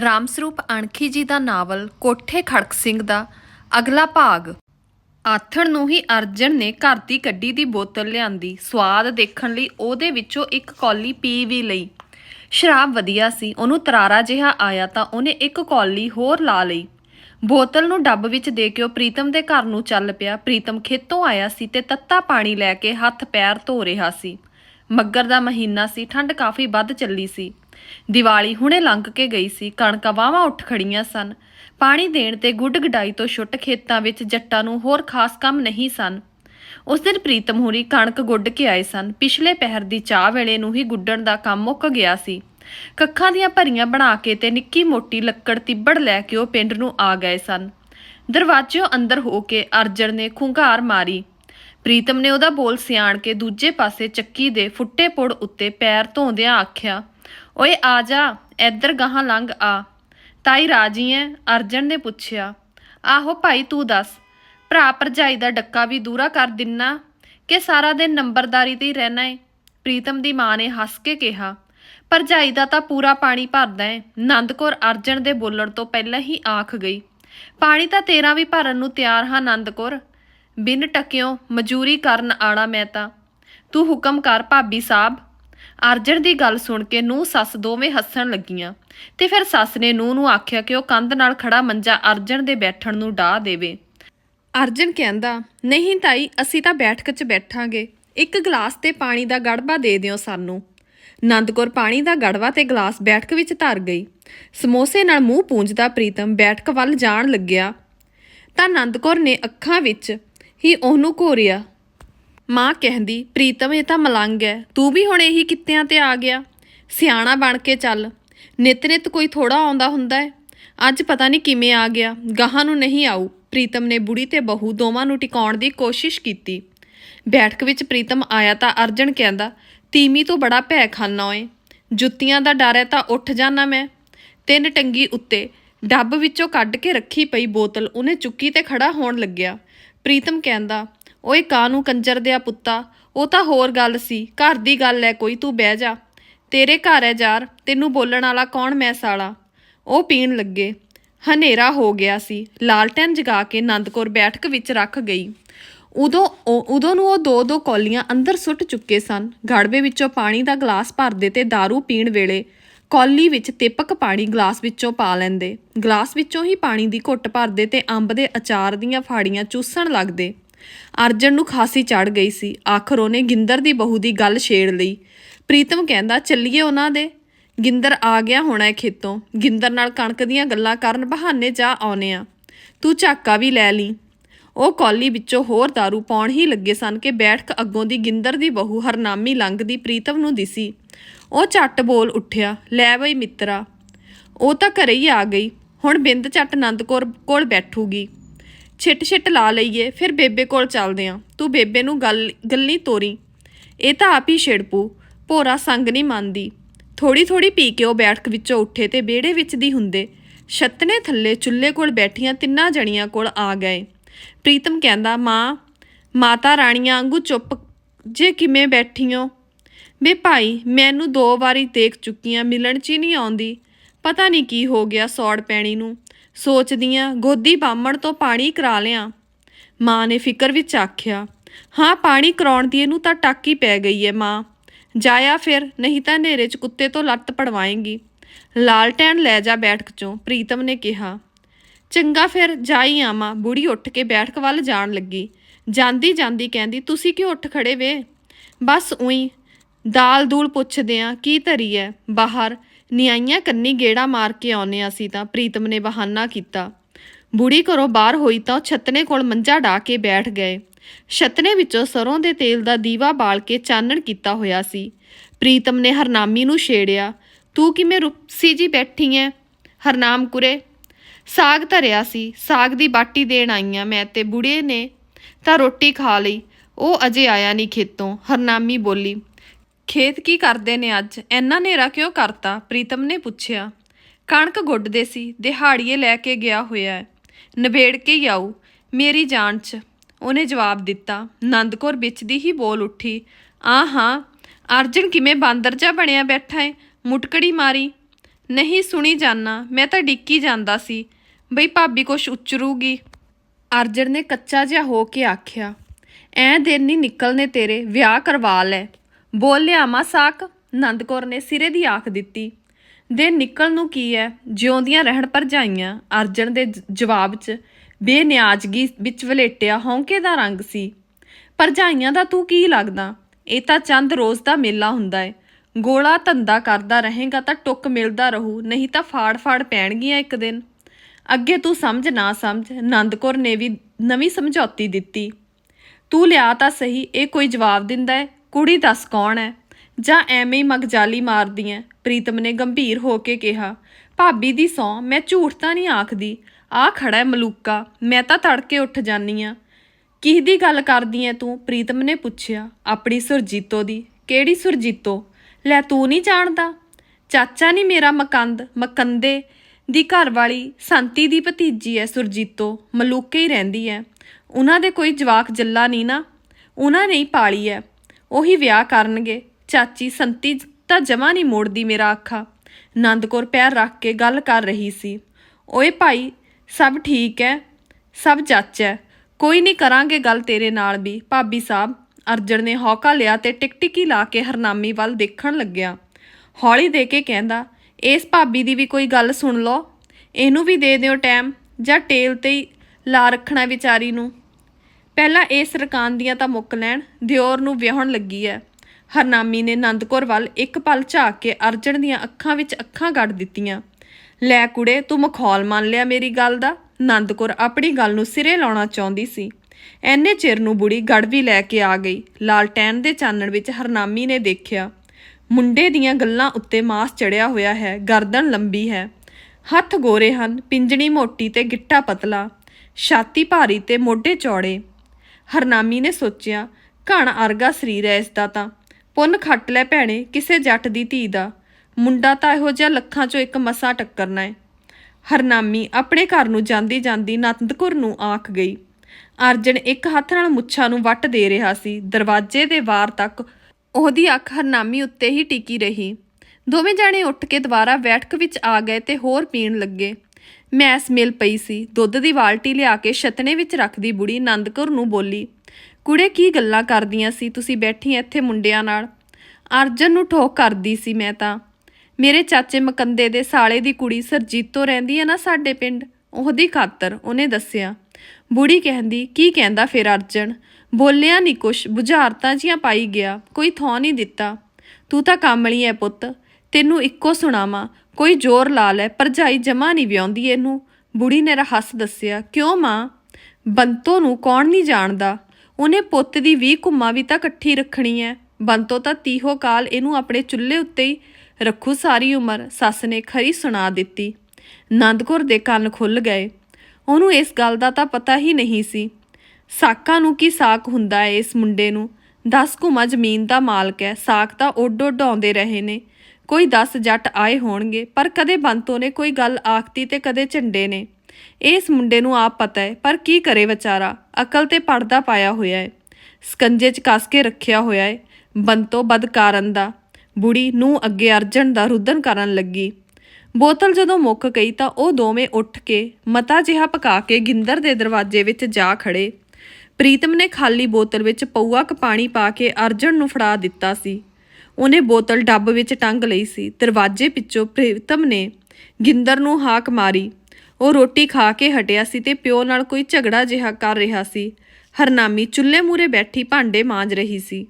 ਰਾਮਸਰੂਪ ਅਣਖੀ ਜੀ ਦਾ ਨਾਵਲ ਕੋਠੇ ਖੜਕ ਸਿੰਘ ਦਾ ਅਗਲਾ ਭਾਗ। ਆਥਣ ਨੂੰ ਹੀ ਅਰਜਨ ਨੇ ਘਰ ਦੀ ਕੱਢੀ ਦੀ ਬੋਤਲ ਲਿਆਂਦੀ। ਸਵਾਦ ਦੇਖਣ ਲਈ ਉਹਦੇ ਵਿੱਚੋਂ ਇੱਕ ਕੌਲੀ ਪੀ ਵੀ ਲਈ। ਸ਼ਰਾਬ ਵਧੀਆ ਸੀ, ਉਹਨੂੰ ਤਰਾਰਾ ਜਿਹਾ ਆਇਆ ਤਾਂ ਉਹਨੇ ਇੱਕ ਕੌਲੀ ਹੋਰ ਲਾ ਲਈ। ਬੋਤਲ ਨੂੰ ਡੱਬ ਵਿੱਚ ਦੇ ਕੇ ਉਹ ਪ੍ਰੀਤਮ ਦੇ ਘਰ ਨੂੰ ਚੱਲ ਪਿਆ। ਪ੍ਰੀਤਮ ਖੇਤੋਂ ਆਇਆ ਸੀ ਤੇ ਤੱਤਾ ਪਾਣੀ ਲੈ ਕੇ ਹੱਥ ਪੈਰ ਧੋ ਰਿਹਾ ਸੀ। ਮੱਗਰ ਦਾ ਮਹੀਨਾ ਸੀ, ਠੰਡ ਕਾਫੀ ਵੱਧ ਚੱਲੀ ਸੀ। ਦੀਵਾਲੀ ਹੁਣੇ ਲੰਘ ਕੇ ਗਈ ਸੀ, ਕਣਕਾਂ ਵਾਵਾਂ ਉੱਠ ਖੜੀਆਂ ਸਨ। ਪਾਣੀ ਦੇਣ ਤੇ ਗੁੱਡ ਗਡਾਈ ਤੋਂ ਛੁੱਟ ਖੇਤਾਂ ਵਿੱਚ ਜੱਟਾਂ ਨੂੰ ਹੋਰ ਖਾਸ ਕੰਮ ਨਹੀਂ ਸਨ। ਉਸ ਦਿਨ ਪ੍ਰੀਤਮ ਹੋਰੀ ਕਣਕ ਗੁੱਡ ਕੇ ਆਏ ਸਨ। ਪਿਛਲੇ ਪਹਿਰ ਦੀ ਚਾਹ ਵੇਲੇ ਨੂੰ ਹੀ ਗੁੱਡਣ ਦਾ ਕੰਮ ਮੁੱਕ ਗਿਆ ਸੀ। ਕੱਖਾਂ ਦੀਆਂ ਭਰੀਆਂ ਬਣਾ ਕੇ ਤੇ ਨਿੱਕੀ ਮੋਟੀ ਲੱਕੜ ਤਿੱਬੜ ਲੈ ਕੇ ਉਹ ਪਿੰਡ ਨੂੰ ਆ ਗਏ ਸਨ। ਦਰਵਾਜ਼ਿਓਂ ਅੰਦਰ ਹੋ ਕੇ ਅਰਜਨ ਨੇ ਖੁੰਘਾਰ ਮਾਰੀ। ਪ੍ਰੀਤਮ ਨੇ ਉਹਦਾ ਬੋਲ ਸਿਆਣ ਕੇ ਦੂਜੇ ਪਾਸੇ ਚੱਕੀ ਦੇ ਫੁੱਟੇ ਪੁੜ ਉੱਤੇ ਪੈਰ ਧੋਂਦਿਆਂ ਆਖਿਆ ਓਏ ਆ ਜਾ ਇੱਧਰ ਗਾਹਾਂ ਲੰਘ ਆ। ਤਾਈ ਰਾਜੀ ਐ ਅਰਜਨ ਨੇ ਪੁੱਛਿਆ, ਆਹੋ ਭਾਈ ਤੂੰ ਦੱਸ, ਭਰਾ ਭਰਜਾਈ ਦਾ ਡੱਕਾ ਵੀ ਦੂਰਾ ਕਰ ਦਿੰਨਾ? ਕਿ ਸਾਰਾ ਦਿਨ ਨੰਬਰਦਾਰੀ ਤੇ ਹੀ ਰਹਿਣਾ ਏ? ਪ੍ਰੀਤਮ ਦੀ ਮਾਂ ਨੇ ਹੱਸ ਕੇ ਕਿਹਾ, ਭਰਜਾਈ ਦਾ ਤਾਂ ਪੂਰਾ ਪਾਣੀ ਭਰਦਾ ਏ। ਨੰਦਕੌਰ ਅਰਜਨ ਦੇ ਬੋਲਣ ਤੋਂ ਪਹਿਲਾਂ ਹੀ ਆਖ ਗਈ, ਪਾਣੀ ਤਾਂ ਤੇਰਾ ਵੀ ਭਰਨ ਨੂੰ ਤਿਆਰ ਹਾਂ ਨੰਦਕੌਰ। ਬਿਨ ਟਕਿਓ ਮਜ਼ਦੂਰੀ ਕਰਨ ਆਣਾ ਮੈਂ ਤਾਂ। ਤੂੰ ਹੁਕਮ ਕਰ ਭਾਬੀ ਸਾਹਿਬ ਅਰਜਨ ਦੀ ਗੱਲ ਸੁਣ ਕੇ ਨੂੰਹ ਸੱਸ ਦੋਵੇਂ ਹੱਸਣ ਲੱਗੀਆਂ ਤੇ ਫਿਰ ਸੱਸ ਨੇ ਨੂੰਹ ਨੂੰ ਆਖਿਆ ਕਿ ਉਹ ਕੰਧ ਨਾਲ ਖੜਾ ਮੰਜਾ ਅਰਜਨ ਦੇ ਬੈਠਣ ਨੂੰ ਢਾਹ ਦੇਵੇ। ਅਰਜਨ ਕਹਿੰਦਾ, ਨਹੀਂ ਤਾਈ, ਅਸੀਂ ਤਾਂ ਬੈਠਕ 'ਚ ਬੈਠਾਂਗੇ। ਇੱਕ ਗਲਾਸ ਤੇ ਪਾਣੀ ਦਾ ਗੜਬਾ ਦੇ ਦਿਓ ਸਾਨੂੰ। ਨੰਦਕੌਰ ਪਾਣੀ ਦਾ ਗੜਵਾ ਤੇ ਗਲਾਸ ਬੈਠਕ ਵਿੱਚ ਧਰ ਗਈ। ਸਮੋਸੇ ਨਾਲ ਮੂੰਹ ਪੂੰਝਦਾ ਪ੍ਰੀਤਮ ਬੈਠਕ ਵੱਲ ਜਾਣ ਲੱਗਿਆ। ਤਾਂ ਨੰਦਕੌਰ ਨੇ ਅੱਖਾਂ ਵਿੱਚ ਹੀ ਉਹਨੂੰ ਘੋਰਿਆ। ਮਾਂ ਕਹਿੰਦੀ, ਪ੍ਰੀਤਮ, ਇਹ ਤਾਂ ਮਲੰਗ ਹੈ। ਤੂੰ ਵੀ ਹੁਣ ਇਹੀ ਕਿੱਤਿਆਂ ਤੇ ਆ ਗਿਆ। ਸਿਆਣਾ ਬਣ ਕੇ ਚੱਲ। ਨਿਤ ਨਿਤ ਕੋਈ ਥੋੜਾ ਆਉਂਦਾ ਹੁੰਦਾ ਹੈ। ਅੱਜ ਪਤਾ ਨਹੀਂ ਕਿਵੇਂ ਆ ਗਿਆ। ਗਾਹਾਂ ਨੂੰ ਨਹੀਂ ਆਊ। ਪ੍ਰੀਤਮ ਨੇ ਬੁੜੀ ਤੇ ਬਹੂ ਦੋਵਾਂ ਨੂੰ ਟਿਕਾਉਣ ਦੀ ਕੋਸ਼ਿਸ਼ ਕੀਤੀ। ਬੈਠਕ ਵਿੱਚ ਪ੍ਰੀਤਮ ਆਇਆ ਤਾਂ ਅਰਜਨ ਕਹਿੰਦਾ, ਤੀਮੀ ਤੋਂ ਬੜਾ ਭੈ ਖਾਨਾ ਓਏ। ਜੁੱਤੀਆਂ ਦਾ ਡਰ ਹੈ ਤਾਂ ਉੱਠ ਜਾਣਾ ਮੈਂ। ਤਿੰਨ ਟੰਗੀ ਉੱਤੇ ਡੱਬ ਵਿੱਚੋਂ ਕੱਢ ਕੇ ਰੱਖੀ ਪਈ ਬੋਤਲ ਉਹਨੇ ਚੁੱਕੀ ਤੇ ਖੜਾ ਹੋਣ ਲੱਗਿਆ। ਪ੍ਰੀਤਮ ਕਹਿੰਦਾ ਓਏ ਕਾਨੂੰ ਕੰਜਰ ਦਿਆ ਪੁੱਤਾ? ਉਹ ਤਾਂ ਹੋਰ ਗੱਲ ਸੀ। ਘਰ ਦੀ ਗੱਲ ਐ ਕੋਈ, ਤੂੰ ਬਹਿ ਜਾ। ਤੇਰੇ ਘਰ ਐ ਯਾਰ, ਤੈਨੂੰ ਬੋਲਣ ਵਾਲਾ ਕੌਣ ਮੈਂ ਸਾਲਾ ਉਹ ਪੀਣ ਲੱਗੇ। ਹਨੇਰਾ ਹੋ ਗਿਆ ਸੀ। ਲਾਲਟੈਨ ਜਗਾ ਕੇ ਨੰਦਕੌਰ ਬੈਠਕ ਵਿੱਚ ਰੱਖ ਗਈ। ਉਦੋਂ ਉਦੋਂ ਨੂੰ ਉਹ ਦੋ ਦੋ ਕੌਲੀਆਂ ਅੰਦਰ ਸੁੱਟ ਚੁੱਕੇ ਸਨ। ਗੜਬੇ ਵਿੱਚੋਂ ਪਾਣੀ ਦਾ ਗਲਾਸ ਭਰਦੇ ਤੇ दारू ਪੀਣ ਵੇਲੇ ਕੌਲੀ ਵਿੱਚ ਤਿਪਕ ਪਾਣੀ ਗਲਾਸ ਵਿੱਚੋਂ ਪਾ ਲੈਂਦੇ। ਗਲਾਸ ਵਿੱਚੋਂ ਹੀ ਪਾਣੀ ਦੀ ਘੁੱਟ ਭਰਦੇ ਤੇ ਅੰਬ ਦੇ ਅਚਾਰ ਦੀਆਂ ਫਾੜੀਆਂ ਚੂਸਣ ਲੱਗਦੇ। ਅਰਜਨ ਨੂੰ ਖਾਸੀ ਚੜ ਗਈ ਸੀ। ਆਖਰ ਉਹਨੇ ਗਿੰਦਰ ਦੀ ਬਹੂ ਦੀ ਗੱਲ ਛੇੜ ਲਈ। ਪ੍ਰੀਤਮ ਕਹਿੰਦਾ, ਚੱਲੀਏ ਉਹਨਾਂ ਦੇ। ਗਿੰਦਰ ਆ ਗਿਆ ਹੋਣਾ ਹੈ ਖੇਤੋਂ। ਗਿੰਦਰ ਨਾਲ ਕਣਕ ਦੀਆਂ ਗੱਲਾਂ ਕਰਨ ਬਹਾਨੇ ਜਾ ਆਉਨੇ ਆ। ਤੂੰ ਝਾਕਾ ਵੀ ਲੈ ਲਈ। ਉਹ ਕੌਲੀ ਵਿੱਚੋਂ ਹੋਰ दारू ਪਾਉਣ ਹੀ ਲੱਗੇ ਸਨ ਕਿ ਬੈਠਕ ਅੱਗੋਂ ਦੀ ਗਿੰਦਰ ਦੀ ਬਹੂ ਹਰਨਾਮੀ ਲੰਘਦੀ ਪ੍ਰੀਤਮ ਨੂੰ ਦਿਸੀ। ਉਹ ਝੱਟ ਬੋਲ ਉੱਠਿਆ, ਲੈ ਬਈ ਮਿੱਤਰਾ। ਉਹ ਤਾਂ ਘਰੇ ਹੀ ਆ ਗਈ। ਹੁਣ ਬਿੰਦ ਝੱਟ ਨੰਦਕੌਰ ਕੋਲ ਬੈਠੂਗੀ। ਛਿੱਟ ਛਿੱਟ ਲਾ ਲਈਏ, ਫਿਰ ਬੇਬੇ ਕੋਲ ਚੱਲਦੇ ਆਂ। ਤੂੰ ਬੇਬੇ ਨੂੰ ਗੱਲ, ਗੱਲੀ ਤੋਰੀ। ਇਹ ਤਾਂ ਆਪ ਹੀ ਛਿੜਪੂ, ਭੋਰਾ ਸੰਗ ਨਹੀਂ ਮੰਨਦੀ। ਥੋੜੀ ਥੋੜੀ ਪੀ ਕੇ ਉਹ ਬੈਠਕ ਵਿੱਚੋਂ ਉੱਠੇ ਤੇ ਵਿਹੜੇ ਵਿੱਚ ਦੀ ਹੁੰਦੇ। ਛੱਤਨੇ ਥੱਲੇ ਚੁੱਲ੍ਹੇ ਕੋਲ ਬੈਠੀਆਂ ਤਿੰਨਾਂ ਜਣੀਆਂ ਕੋਲ ਆ ਗਏ। ਪ੍ਰੀਤਮ ਕਹਿੰਦਾ, ਮਾਂ, ਮਾਤਾ ਰਾਣੀਆਂ ਵਾਂਗੂ ਚੁੱਪ ਜੇ ਕਿਵੇਂ ਬੈਠੀਓ ਬੇ ਭਾਈ, ਮੈਨੂੰ ਦੋ ਵਾਰੀ ਦੇਖ ਚੁੱਕੀਆਂ, ਮਿਲਣ ਚ ਹੀ ਨਹੀਂ ਆਉਂਦੀ। ਪਤਾ ਨਹੀਂ ਕੀ ਹੋ ਗਿਆ ਸੌੜ ਪੈਣੀ ਨੂੰ। ਸੋਚਦੀ ਸੋਚਦੀਆਂ, ਗੋਦੀ ਬਾਮਣ ਤੋਂ ਪਾਣੀ ਕਰਾ ਲਿਆ। ਮਾਂ ਨੇ ਫਿਕਰ ਵਿੱਚ ਆਖਿਆ, ਹਾਂ, ਪਾਣੀ ਕਰਾਉਣ ਦੀ ਇਹਨੂੰ ਤਾਂ ਟਾਕੀ ਪੈ ਗਈ ਹੈ ਮਾਂ। ਜਾਇਆ ਫਿਰ, ਨਹੀਂ ਤਾਂ ਹਨੇਰੇ 'ਚ ਕੁੱਤੇ ਤੋਂ ਲੱਤ ਪੜਵਾਏਂਗੀ। ਲਾਲਟੈਨ ਲੈ ਜਾ ਬੈਠਕ 'ਚੋਂ, ਪ੍ਰੀਤਮ ਨੇ ਕਿਹਾ। ਚੰਗਾ ਫਿਰ, ਜਾਈ ਆਵਾਂ ਬੁੜੀ ਉੱਠ ਕੇ ਬੈਠਕ ਵੱਲ ਜਾਣ ਲੱਗੀ। ਜਾਂਦੀ ਜਾਂਦੀ ਕਹਿੰਦੀ, ਤੁਸੀਂ ਕਿਉਂ ਉੱਠ ਖੜੇ ਵੇ? ਬਸ ਉਹੀ ਦਾਲ ਦੂਲ ਪੁੱਛਦੇ ਆ, ਕੀ ਧਰੀ ਐ? ਬਾਹਰ ਨਿਆਈਆਂ ਕੰਨੀ ਗੇੜਾ ਮਾਰ ਕੇ ਆਉਨੇ ਅਸੀਂ ਤਾਂ ਪ੍ਰੀਤਮ ਨੇ ਬਹਾਨਾ ਕੀਤਾ। ਬੁੜੀ ਘਰੋਂ ਬਾਹਰ ਹੋਈ ਤਾਂ ਉਹ ਛਤਨੇ ਕੋਲ ਮੰਜਾ ਢਾ ਕੇ ਬੈਠ ਗਏ। ਛਤਨੇ ਵਿੱਚੋਂ ਸਰੋਂ ਦੇ ਤੇਲ ਦਾ ਦੀਵਾ ਬਾਲ ਕੇ ਚਾਨਣ ਕੀਤਾ ਹੋਇਆ ਸੀ। ਪ੍ਰੀਤਮ ਨੇ ਹਰਨਾਮੀ ਨੂੰ ਛੇੜਿਆ, ਤੂੰ ਕਿਵੇਂ ਰੁਪਸੀ ਜੀ ਬੈਠੀ ਐ? ਹਰਨਾਮ ਕੁਰੇ, ਸਾਗ ਧਰਿਆ ਸੀ, ਸਾਗ ਦੀ ਬਾਟੀ ਦੇਣ ਆਈਆਂ ਮੈਂ ਤੇ ਬੁੜੇ ਨੇ ਤਾਂ ਰੋਟੀ ਖਾ ਲਈ, ਉਹ ਅਜੇ ਆਇਆ ਨਹੀਂ ਖੇਤੋਂ, ਹਰਨਾਮੀ ਬੋਲੀ। ਖੇਤ ਕੀ ਕਰਦੇ ਨੇ ਅੱਜ? ਐਨਾ ਹਨੇਰਾ ਕਿਉਂ ਕਰਤਾ? ਪ੍ਰੀਤਮ ਨੇ ਪੁੱਛਿਆ। ਕਣਕ ਗੁੱਡਦੇ ਸੀ, ਦਿਹਾੜੀਏ ਲੈ ਕੇ ਗਿਆ ਹੋਇਆ ਹੈ। ਨਵੇੜ ਕੇ ਹੀ ਆਉ ਮੇਰੀ ਜਾਨ 'ਚ। ਉਹਨੇ ਜਵਾਬ ਦਿੱਤਾ, ਨੰਦਕੌਰ ਵਿੱਚ ਦੀ ਹੀ ਬੋਲ ਉੱਠੀ। ਆ ਹਾਂ, ਅਰਜਨ ਕਿਵੇਂ ਬਾਂਦਰ ਜਾ ਬਣਿਆ ਬੈਠਾ ਏ, ਮੁਟਕੜੀ ਮਾਰੀ। ਨਹੀਂ ਸੁਣੀ ਜਾਨਾ, ਮੈਂ ਤਾਂ ਡਿੱਕੀ ਜਾਂਦਾ ਸੀ। ਬਈ ਭਾਬੀ ਕੁਛ ਉਚਰੂਗੀ। ਅਰਜਨ ਨੇ ਕੱਚਾ ਜਿਹਾ ਹੋ ਕੇ ਆਖਿਆ, ਐ ਦਿਨ ਨਹੀਂ ਨਿਕਲਨੇ ਤੇਰੇ, ਵਿਆਹ ਕਰਵਾ ਲੈ। ਬੋਲ ਲਿਆਵਾਂ ਸਾਕ। ਨੰਦ ਕੌਰ ਨੇ ਸਿਰੇ ਦੀ ਆਖ ਦਿੱਤੀ। ਦਿਨ ਨਿਕਲ ਨੂੰ ਕੀ ਹੈ ਜਿਉਂਦੀਆਂ ਰਹਿਣ ਭਰਜਾਈਆਂ ਅਰਜਨ ਦੇ ਜਵਾਬ 'ਚ, ਬੇਨਿਆਜ਼ਗੀ ਵਿੱਚ ਵਲੇਟਿਆ ਹੌਂਕੇ ਦਾ ਰੰਗ ਸੀ। ਭਰਜਾਈਆਂ ਦਾ ਤੂੰ ਕੀ ਲੱਗਦਾ? ਇਹ ਤਾਂ ਚੰਦ ਰੋਜ਼ ਦਾ ਮੇਲਾ ਹੁੰਦਾ ਏ ਗੋਲਾ ਧੰਦਾ ਕਰਦਾ ਰਹੇਗਾ ਤਾਂ ਟੁੱਕ ਮਿਲਦਾ ਰਹੂ, ਨਹੀਂ ਤਾਂ ਫਾੜ ਫਾੜ ਪੈਣਗੀਆਂ ਇੱਕ ਦਿਨ। ਅੱਗੇ ਤੂੰ ਸਮਝ ਨਾ ਸਮਝ, ਨੰਦਕੌਰ ਨੇ ਵੀ ਨਵੀਂ ਸਮਝੌਤੀ ਦਿੱਤੀ। ਤੂੰ ਲਿਆ ਤਾਂ ਸਹੀ, ਇਹ ਕੋਈ ਜਵਾਬ ਦਿੰਦਾ ਹੈ ਕੁੜੀ ਦੱਸ ਕੌਣ ਹੈ ਜਾਂ ਐਵੇਂ ਹੀ ਮਗਜਾਲੀ ਮਾਰਦੀ ਐ? ਪ੍ਰੀਤਮ ਨੇ ਗੰਭੀਰ ਹੋ ਕੇ ਕਿਹਾ, ਭਾਬੀ ਦੀ ਸੌ ਮੈਂ ਝੂਠ ਤਾਂ ਨਹੀਂ ਆਖਦੀ। ਆ ਖੜਾ ਹੈ ਮਲੂਕਾ, ਮੈਂ ਤਾਂ ਤੜਕੇ ਉੱਠ ਜਾਨੀ ਆ। ਕਿਸ ਦੀ ਗੱਲ ਕਰਦੀ ਐ ਤੂੰ? ਪ੍ਰੀਤਮ ਨੇ ਪੁੱਛਿਆ, ਆਪਣੀ ਸੁਰਜੀਤੋ ਦੀ। ਕਿਹੜੀ ਸੁਰਜੀਤੋ? ਲੈ ਤੂੰ ਨਹੀਂ ਜਾਣਦਾ? ਚਾਚਾ ਨਹੀਂ ਮੇਰਾ ਮਕੰਦ, ਮਕੰਦੇ ਦੀ ਘਰ ਵਾਲੀ ਸੰਤੀ ਦੀ ਭਤੀਜੀ ਐ ਸੁਰਜੀਤੋ, ਮਲੂਕੇ ਹੀ ਰਹਿੰਦੀ ਐ। ਉਹਨਾਂ ਦੇ ਕੋਈ ਜਵਾਕ ਜੱਲਾ ਨਹੀਂ ਨਾ? ਉਹਨਾਂ ਨੇ ਹੀ ਪਾਲੀ ਐ। ਉਹੀ ਵਿਆਹ ਕਰਨਗੇ। ਚਾਚੀ ਸੰਤੀ ਤਾਂ ਜਮਾ ਨਹੀਂ ਮੋੜਦੀ ਮੇਰਾ ਅੱਖਾਂ। ਨੰਦਕੌਰ ਪੈਰ ਰੱਖ ਕੇ ਗੱਲ ਕਰ ਰਹੀ ਸੀ। ਓਏ ਭਾਈ, ਸਭ ਠੀਕ ਹੈ ਸਭ ਜੱਚ ਹੈ ਕੋਈ ਨਹੀਂ ਕਰਾਂਗੇ ਗੱਲ ਤੇਰੇ ਨਾਲ ਵੀ। ਭਾਬੀ ਸਾਹਿਬ ਅਰਜਨ ਨੇ ਹੌਕਾ ਲਿਆ ਤੇ ਟਿਕਟਿਕੀ ਲਾ ਕੇ ਹਰਨਾਮੀ ਵੱਲ ਦੇਖਣ ਲੱਗਿਆ। ਹੌਲੀ ਦੇ ਕੇ ਕਹਿੰਦਾ, ਇਸ ਭਾਬੀ ਦੀ ਵੀ ਕੋਈ ਗੱਲ ਸੁਣ ਲਓ। ਇਹਨੂੰ ਵੀ ਦੇ ਦਿਓ ਟਾਈਮ ਜਾਂ ਟੇਲ ਤੇ ਹੀ ਲਾ ਰੱਖਣਾ ਵਿਚਾਰੀ ਨੂੰ। ਪਹਿਲਾਂ ਇਹ ਰਕਾਨ ਦੀਆਂ ਤਾਂ ਮੁੱਕ ਲੈਣ, ਦਿਓਰ ਨੂੰ ਵਿਆਹਣ ਲੱਗੀ ਐ। ਹਰਨਾਮੀ ਨੇ ਨੰਦਕੌਰ ਵੱਲ ਇੱਕ ਪਲ ਝਾਕ ਕੇ ਅਰਜਨ ਦੀਆਂ ਅੱਖਾਂ ਵਿੱਚ ਅੱਖਾਂ ਗੱਡ ਦਿੱਤੀਆਂ। ਲੈ ਕੁੜੇ, ਤੂੰ ਮਖੌਲ ਮੰਨ ਲਿਆ ਮੇਰੀ ਗੱਲ ਦਾ। ਨੰਦਕੌਰ ਆਪਣੀ ਗੱਲ ਨੂੰ ਸਿਰੇ ਲਾਉਣਾ ਚਾਹੁੰਦੀ ਸੀ। ਐਨੇ ਚਿਰ ਨੂੰ ਬੁੜੀ ਗੜ ਵੀ ਲੈ ਕੇ ਆ ਗਈ। ਲਾਲਟੈਨ ਦੇ ਚਾਨਣ ਵਿੱਚ ਹਰਨਾਮੀ ਨੇ ਦੇਖਿਆ, ਮੁੰਡੇ ਦੀਆਂ ਗੱਲਾਂ ਉੱਤੇ ਮਾਸ ਚੜਿਆ ਹੋਇਆ ਹੈ, ਗਰਦਨ ਲੰਬੀ ਹੈ। ਹੱਥ ਗੋਰੇ ਹਨ, ਪਿੰਜਣੀ ਮੋਟੀ ਤੇ ਗਿੱਟਾ ਪਤਲਾ। ਛਾਤੀ ਭਾਰੀ ਤੇ ਮੋਢੇ ਚੌੜੇ। ਹਰਨਾਮੀ ਨੇ ਸੋਚਿਆ, ਘਣ ਅਰਗਾ ਸਰੀਰ ਹੈ ਇਸ ਦਾ ਤਾਂ। ਪੁੰਨ ਖੱਟ ਲੈ ਭੈਣੇ, ਕਿਸੇ ਜੱਟ ਦੀ ਧੀ ਦਾ। ਮੁੰਡਾ ਤਾਂ ਇਹੋ ਜਿਹਾ ਲੱਖਾਂ ਚੋਂ ਇੱਕ ਮਸਾ ਟੱਕਰਨਾ ਏ ਹਰਨਾਮੀ ਆਪਣੇ ਘਰ ਨੂੰ ਜਾਂਦੀ ਜਾਂਦੀ ਨੰਦਕੁਰ ਨੂੰ ਆਖ ਗਈ। ਅਰਜਨ ਇੱਕ ਹੱਥ ਨਾਲ ਮੁੱਛਾਂ ਨੂੰ ਵੱਟ ਦੇ ਰਿਹਾ ਸੀ। ਦਰਵਾਜ਼ੇ ਦੇ ਵਾਰ ਤੱਕ ਉਹਦੀ ਅੱਖ ਹਰਨਾਮੀ ਉੱਤੇ ਹੀ ਟਿਕੀ ਰਹੀ। ਦੋਵੇਂ ਜਾਣੇ ਉੱਠ ਕੇ ਦੁਬਾਰਾ ਬੈਠਕ ਵਿੱਚ ਆ ਗਏ ਤੇ ਹੋਰ ਪੀਣ ਲੱਗੇ। ਮੈਸ ਮਿਲ ਪਈ ਸੀ, ਦੁੱਧ ਦੀ ਬਾਲਟੀ ਲਿਆ ਕੇ ਛਤਨੇ ਵਿੱਚ ਰੱਖਦੀ ਬੁੜੀ ਨੰਦਕੌਰ ਨੂੰ ਬੋਲੀ, ਕੁੜੇ, ਕੀ ਗੱਲਾਂ ਕਰਦੀਆਂ ਸੀ? ਤੁਸੀਂ ਬੈਠੀ ਇੱਥੇ ਮੁੰਡਿਆਂ ਨਾਲ। ਅਰਜਨ ਨੂੰ ਠੋਕ ਕਰਦੀ ਸੀ ਮੈਂ ਤਾਂ, ਮੇਰੇ ਚਾਚੇ ਮਕੰਦੇ ਦੇ ਸਾਲੇ ਦੀ ਕੁੜੀ ਸਰਜੀਤੋ ਰਹਿੰਦੀ ਹੈ ਨਾ ਸਾਡੇ ਪਿੰਡ, ਉਹਦੀ ਖਾਤਰ, ਉਹਨੇ ਦੱਸਿਆ। ਬੁੜੀ ਕਹਿੰਦੀ, ਕੀ ਕਹਿੰਦਾ ਫਿਰ ਅਰਜਨ? ਬੋਲਿਆ ਨਹੀਂ ਕੁਛ, ਬੁਝਾਰਤਾਂ ਜੀਆਂ ਪਾਈ ਗਿਆ, ਕੋਈ ਥੌ ਨਹੀਂ ਦਿੱਤਾ। ਤੂੰ ਤਾਂ ਕਾਮਲੀ ਐ ਪੁੱਤ, ਤੈਨੂੰ ਇੱਕੋ ਸੁਣਾਵਾਂ ਕੋਈ ਜ਼ੋਰ ਲਾ ਲੈ, ਭਰਜਾਈ ਜਮਾ ਨਹੀਂ ਵਿਆਉਂਦੀ ਇਹਨੂੰ। ਬੁੜੀ ਨੇ ਰਹੱਸ ਦੱਸਿਆ, ਕਿਉਂ ਮਾਂ? ਬੰਤੋ ਨੂੰ ਕੌਣ ਨਹੀਂ ਜਾਣਦਾ? ਉਹਨੇ ਪੁੱਤ ਦੀ 20 ਕੁੰਮਾਂ ਵੀ ਤਾਂ ਇਕੱਠੀ ਰੱਖਣੀ ਐ। ਬੰਤੋ ਤਾਂ ਤੀਹੋ ਕਾਲ ਇਹਨੂੰ ਆਪਣੇ ਚੁੱਲ੍ਹੇ ਉੱਤੇ ਹੀ ਰੱਖੂ ਸਾਰੀ ਉਮਰ, ਸੱਸ ਨੇ ਖਰੀ ਸੁਣਾ ਦਿੱਤੀ। ਨੰਦਕੌਰ ਦੇ ਕੰਨ ਖੁੱਲ ਗਏ। ਉਹਨੂੰ ਇਸ ਗੱਲ ਦਾ ਤਾਂ ਪਤਾ ਹੀ ਨਹੀਂ ਸੀ। ਸਾਕਾਂ ਨੂੰ ਕੀ ਸਾਕ ਹੁੰਦਾ ਹੈ ਇਸ ਮੁੰਡੇ ਨੂੰ? 10 ਕੁਮਾ ਜ਼ਮੀਨ ਦਾ ਮਾਲਕ ਹੈ ਸਾਕ ਤਾਂ ਉੱਡ ਉੱਡ ਰਹੇ ਨੇ। ਕੋਈ 10 ਜੱਟ ਆਏ ਹੋਣਗੇ, ਪਰ ਕਦੇ ਬੰਤੋ ਨੇ ਕੋਈ ਗੱਲ ਆਖਤੀ ਤੇ ਕਦੇ ਝੰਡੇ ਨੇ। ਇਸ ਮੁੰਡੇ ਨੂੰ ਆਪ ਪਤਾ ਹੈ, ਪਰ ਕੀ ਕਰੇ ਵਿਚਾਰਾ? ਅਕਲ ਤੇ ਪਰਦਾ ਪਾਇਆ ਹੋਇਆ ਹੈ। ਸਕੰਜੇ 'ਚ ਕੱਸ ਕੇ ਰੱਖਿਆ ਹੋਇਆ ਹੈ, ਬੰਤੋ ਬਦਕਾਰਨ ਦਾ। ਬੁੜੀ ਨੂੰ ਅੱਗੇ ਅਰਜਨ ਦਾ ਰੁਦਨ ਕਰਨ ਲੱਗੀ। ਬੋਤਲ ਜਦੋਂ ਮੁੱਕ ਗਈ ਤਾਂ ਉਹ ਦੋਵੇਂ ਉੱਠ ਕੇ ਮਤਾ ਜਿਹਾ ਪਕਾ ਕੇ ਗਿੰਦਰ ਦੇ ਦਰਵਾਜ਼ੇ ਵਿੱਚ ਜਾ ਖੜੇ। ਪ੍ਰੀਤਮ ਨੇ ਖਾਲੀ ਬੋਤਲ ਵਿੱਚ ਪਊਆ ਕ ਪਾਣੀ ਪਾ ਕੇ ਅਰਜਨ ਨੂੰ ਫੜਾ ਦਿੱਤਾ ਸੀ। ਉਹਨੇ ਬੋਤਲ ਡੱਬ ਵਿੱਚ ਟੰਗ ਲਈ ਸੀ। ਦਰਵਾਜ਼ੇ ਪਿੱਛੋਂ ਪ੍ਰੀਤਮ ਨੇ ਗਿੰਦਰ ਨੂੰ ਹਾਕ ਮਾਰੀ। ਉਹ ਰੋਟੀ ਖਾ ਕੇ ਹਟਿਆ ਸੀ ਤੇ ਪਿਓ ਨਾਲ ਕੋਈ ਝਗੜਾ ਜਿਹਾ ਕਰ ਰਿਹਾ ਸੀ। ਹਰਨਾਮੀ ਚੁੱਲ੍ਹੇ ਮੂਰੇ ਬੈਠੀ ਭਾਂਡੇ ਮਾਂਜ ਰਹੀ ਸੀ।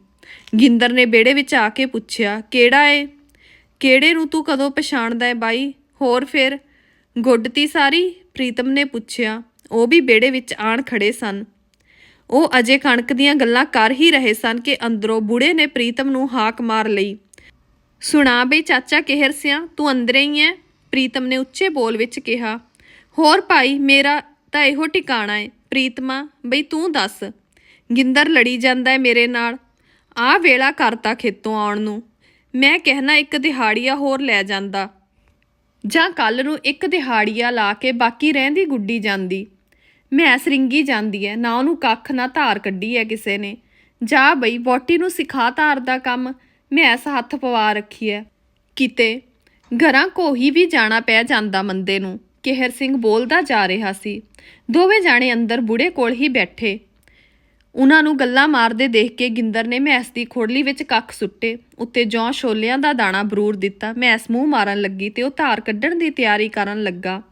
ਗਿੰਦਰ ਨੇ ਬੇੜੇ ਵਿੱਚ ਆ ਕੇ ਪੁੱਛਿਆ, ਕਿਹੜਾ ਏ? ਕਿਹੜੇ ਨੂੰ ਤੂੰ ਕਦੋਂ ਪਛਾਣਦਾ ਹੈ ਬਾਈ? ਹੋਰ ਫਿਰ? ਗੁੱਡਤੀ ਸਾਰੀ? ਪ੍ਰੀਤਮ ਨੇ ਪੁੱਛਿਆ। ਉਹ ਵੀ ਬੇੜੇ ਵਿੱਚ ਆਣ ਖੜੇ ਸਨ। ਉਹ ਅਜੇ ਕਣਕ ਦੀਆਂ ਗੱਲਾਂ ਕਰ ਹੀ ਰਹੇ ਸਨ ਕਿ ਅੰਦਰੋਂ ਬੁੜੇ ਨੇ ਪ੍ਰੀਤਮ ਨੂੰ ਹਾਕ ਮਾਰ ਲਈ। ਸੁਣਾ ਬਈ ਚਾਚਾ, ਕਿਹਰ ਸਿਆ? ਤੂੰ ਅੰਦਰੇ ਹੀ ਐ? ਪ੍ਰੀਤਮ ਨੇ ਉੱਚੇ ਬੋਲ ਵਿੱਚ ਕਿਹਾ। ਹੋਰ ਭਾਈ, ਮੇਰਾ ਤਾਂ ਇਹੋ ਟਿਕਾਣਾ ਏ। ਪ੍ਰੀਤਮਾ, ਬਈ ਤੂੰ ਦੱਸ, ਗਿੰਦਰ ਲੜੀ ਜਾਂਦਾ ਏ ਮੇਰੇ ਨਾਲ? ਆਹ ਵੇਲਾ ਕਰਤਾ ਖੇਤੋਂ ਆਉਣ ਨੂੰ। ਮੈਂ ਕਹਿਣਾ ਇੱਕ ਦਿਹਾੜੀਆ ਹੋਰ ਲੈ ਜਾਂਦਾ। ਜਾਂ ਕੱਲ ਨੂੰ ਇੱਕ ਦਿਹਾੜੀਆ ਲਾ ਕੇ ਬਾਕੀ ਰਹਿੰਦੀ ਗੁੱਡੀ ਜਾਂਦੀ। ਮੈਂ ਸਰਿੰਗੀ ਜਾਂਦੀ ਐ, ਨਾ ਉਹਨੂੰ ਕੱਖ, ਨਾ ਧਾਰ ਕੱਢੀ ਐ ਕਿਸੇ ਨੇ। ਜਾ ਬਈ ਵੋਟੀ ਨੂੰ ਸਿਖਾ ਧਾਰ ਦਾ ਕੰਮ ਮੈਂ ਐਸ ਹੱਥ ਪਵਾ ਰੱਖੀ ਐ। ਕਿਤੇ, ਘਰਾਂ ਕੋਹੀ ਵੀ ਜਾਣਾ ਪੈ ਜਾਂਦਾ ਮੰਦੇ ਨੂੰ, ਕਿਹਰ ਸਿੰਘ ਬੋਲਦਾ ਜਾ ਰਿਹਾ ਸੀ। ਦੋਵੇਂ ਜਾਣੇ ਅੰਦਰ ਬੁੜੇ ਕੋਲ ਹੀ ਬੈਠੇ। ਉਹਨਾਂ ਨੂੰ ਗੱਲਾਂ ਮਾਰਦੇ ਦੇਖ ਕੇ ਗਿੰਦਰ ਨੇ ਮੈਸ ਦੀ ਖੋੜਲੀ ਵਿੱਚ ਕੱਖ ਸੁੱਟੇ, ਉੱਤੇ ਜੌਂ ਛੋਲਿਆਂ ਦਾ ਦਾਣਾ ਬਰੂਰ ਦਿੱਤਾ। ਮੈਸ ਮੂੰਹ ਮਾਰਨ ਲੱਗੀ ਤੇ ਉਹ ਧਾਰ ਕੱਢਣ ਦੀ ਤਿਆਰੀ ਕਰਨ ਲੱਗਾ।